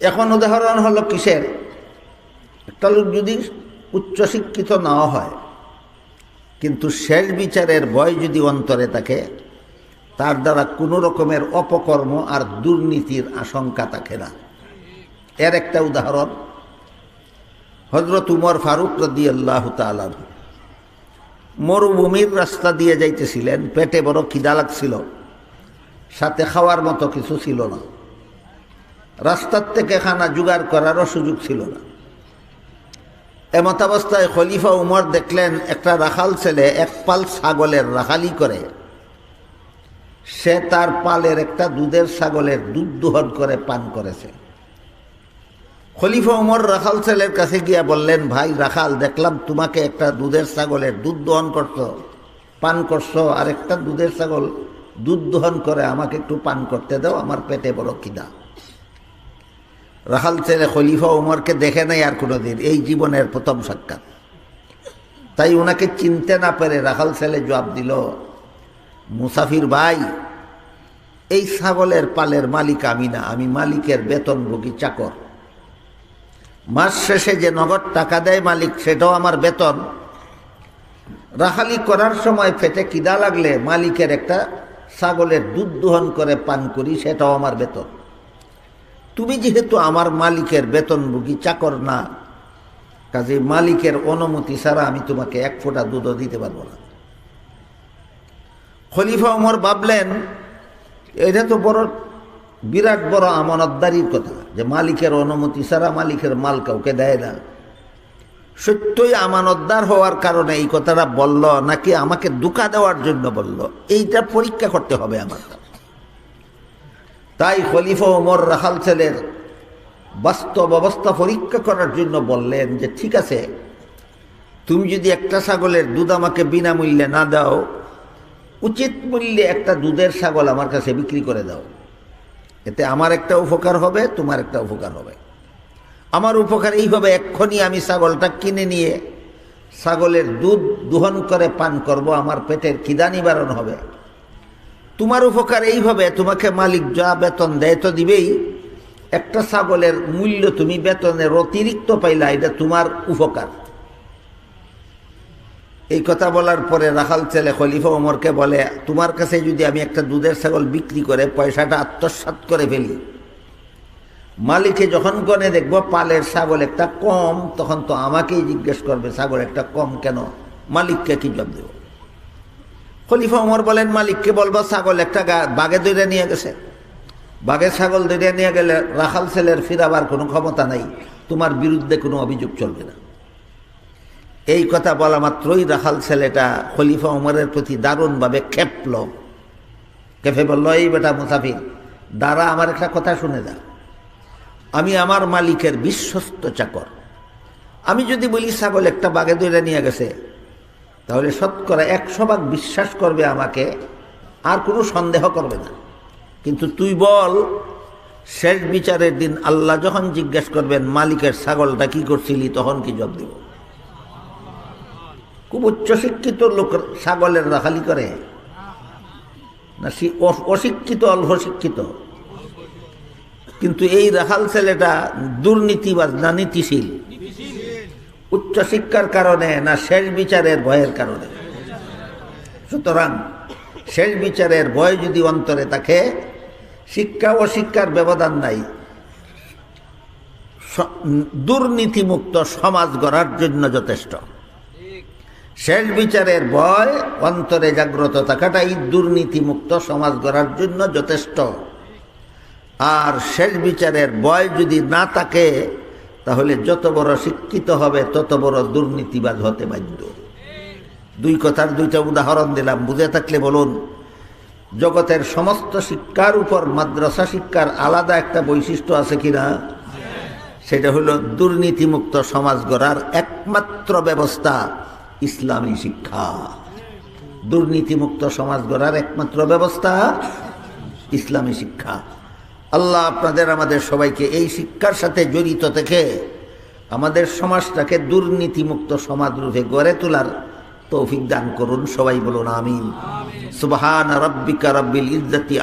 এখন উদাহরণ হলো কিসের? একটা লোক যদি উচ্চশিক্ষিত নাও হয়, কিন্তু শেষ বিচারের ভয় যদি অন্তরে থাকে, তার দ্বারা কোনো রকমের অপকর্ম আর দুর্নীতির আশঙ্কা থাকে না। এর একটা উদাহরণ হজরত উমর ফারুক রদি আল্লাহ তালার মরুভূমির রাস্তা দিয়ে যাইতেছিলেন, পেটে বড় খিদা লাগছিল, সাথে খাওয়ার মতো কিছু ছিল না। রাস্তার থেকে খানা জোগাড় করারও সুযোগ ছিল না। এমতাবস্থায় খলিফা উমর দেখলেন, একটা রাখাল ছেলে এক পাল ছাগলের রাখালি করে। সে তার পালের একটা দুধের ছাগলের দুধ দোহন করে পান করেছে। খলিফা উমর রাখাল ছেলের কাছে গিয়া বললেন, ভাই রাখাল, দেখলাম তোমাকে একটা দুধের ছাগলের দুধ দহন করছ, পান করছ আর একটা দুধের ছাগল দুধ দহন করে আমাকে একটু পান করতে দাও, আমার পেটে বড় খিদা। রাখাল ছেলে খলিফা উমরকে দেখে নাই আর কোনো দিন এই জীবনের প্রথম সাক্ষাৎ। তাই ওনাকে চিনতে না পেরে রাখাল ছেলে জবাব দিল, মুসাফির ভাই, এই ছাগলের পালের মালিক আমি না। আমি মালিকের বেতনভোগী চাকর। মাস শেষে যে নগদ টাকা দেয় মালিক, সেটাও আমার বেতন। রাখালি করার সময় ফেটে কিদা লাগলে মালিকের একটা ছাগলের দুধ দোহন করে পান করি, সেটাও আমার বেতন। তুমি যেহেতু আমার মালিকের বেতনভোগী, চাকর না, কাজে মালিকের অনুমতি ছাড়া আমি তোমাকে এক ফোঁটা দুধও দিতে পারব না। খলিফা ওমর ভাবলেন, এটা তো বড়, বিরাট বড় আমানতদারির কথা, যে মালিকের অনুমতি ছাড়া মালিকের মাল কাউকে দেয় না। সত্যই আমানতদার হওয়ার কারণে এই কথাটা বলল, নাকি আমাকে দুকা দেওয়ার জন্য বলল? এইটা পরীক্ষা করতে হবে আমার তাই খলিফা ওমর রাহাল ছেলের বাস্তব অবস্থা পরীক্ষা করার জন্য বললেন যে, ঠিক আছে, তুমি যদি একটা ছাগলের দুধ আমাকে বিনামূল্যে না দাও, উচিত মূল্যে একটা দুধের ছাগল আমার কাছে বিক্রি করে দাও। এতে আমার একটা উপকার হবে, তোমার একটা উপকার হবে। আমার উপকার এইভাবে এক্ষুনি আমি ছাগলটা কিনে নিয়ে, ছাগলের দুধ দোহন করে পান করব, আমার পেটের খিদা নিবারণ হবে। তোমার উপকার এইভাবে, তোমাকে মালিক যা বেতন দেয় তো দিবেই। একটা ছাগলের মূল্য তুমি বেতনের অতিরিক্ত পাইলা, এটা তোমার উপকার। এই কথা বলার পরে রাখাল ছেলে খলিফা ওমরকে বলে, তোমার কাছে যদি আমি একটা দুধের ছাগল বিক্রি করে পয়সাটা আত্মসাত করে ফেলি, মালিকে যখন গনে দেখব পালের ছাগল একটা কম, তখন তো আমাকেই জিজ্ঞেস করবে, ছাগল একটা কম কেন? মালিককে কি জব দেব? খলিফা ওমর বলেন, মালিককে বলব, ছাগল একটা বাগে দৈরে নিয়ে গেছে। বাঘের ছাগল দৈরে নিয়ে গেলে রাখাল ছেলের ফিরাবার কোনো ক্ষমতা নাই, তোমার বিরুদ্ধে কোনো অভিযোগ চলবে না। এই কথা বলা মাত্রই রাখাল ছেলেটা খলিফা উমরের প্রতি দারুণভাবে খেপল। কেফে বলল, এই বেটা মুসাফির দ্বারা আমার একটা কথা শুনে যা। আমি আমার মালিকের বিশ্বস্ত চাকর। আমি যদি বলি ছাগল একটা বাগে দৈরা নিয়ে গেছে তাহলে শতকরা একশো ভাগ বিশ্বাস করবে আমাকে, আর কোনো সন্দেহ করবে না। কিন্তু তুই বল, শেষ বিচারের দিন আল্লাহ যখন জিজ্ঞেস করবেন, মালিকের ছাগলটা কি করছিলি, তখন কি জব দিব? খুব উচ্চশিক্ষিত লোক ছাগলের রাখালি করে। না অশিক্ষিত অল্প শিক্ষিত কিন্তু এই রাখাল ছেলেটা দুর্নীতিবাজ না নীতিশীল উচ্চশিক্ষার কারণে না শেষ বিচারের ভয়ের কারণে। সুতরাং শেষ বিচারের ভয় যদি অন্তরে থাকে, শিক্ষা ও শিক্ষার ব্যবধান নাই। দুর্নীতিমুক্ত সমাজ গড়ার জন্য যথেষ্ট। শেষ বিচারের ভয় অন্তরে জাগ্রত থাকাটাই দুর্নীতিমুক্ত সমাজ গড়ার জন্য যথেষ্ট। আর শেষ বিচারের ভয় যদি না থাকে তাহলে যত বড় শিক্ষিত হবে, তত বড় দুর্নীতিবাজ হতে বাধ্য। দুই কথার দুইটা উদাহরণ দিলাম, বুঝে থাকলে বলুন। জগতের সমস্ত শিক্ষার উপর মাদ্রাসা শিক্ষার আলাদা একটা বৈশিষ্ট্য আছে কিনা? সেটা হলো দুর্নীতিমুক্ত সমাজ গড়ার একমাত্র ব্যবস্থা ইসলামী শিক্ষা। দুর্নীতিমুক্ত সমাজ গড়ার একমাত্র ব্যবস্থা ইসলামী শিক্ষা। আল্লাহ আপনাদের, আমাদের সবাইকে এই শিক্ষার সাথে জড়িত থেকে আমাদের সমাজটাকে দুর্নীতিমুক্ত সমাজ রূপে গড়ে তোলার তৌফিক দান করুন। সবাই বলুন, আমিন। সুবহান রব্বিকা রব্বিল ইজ্জতি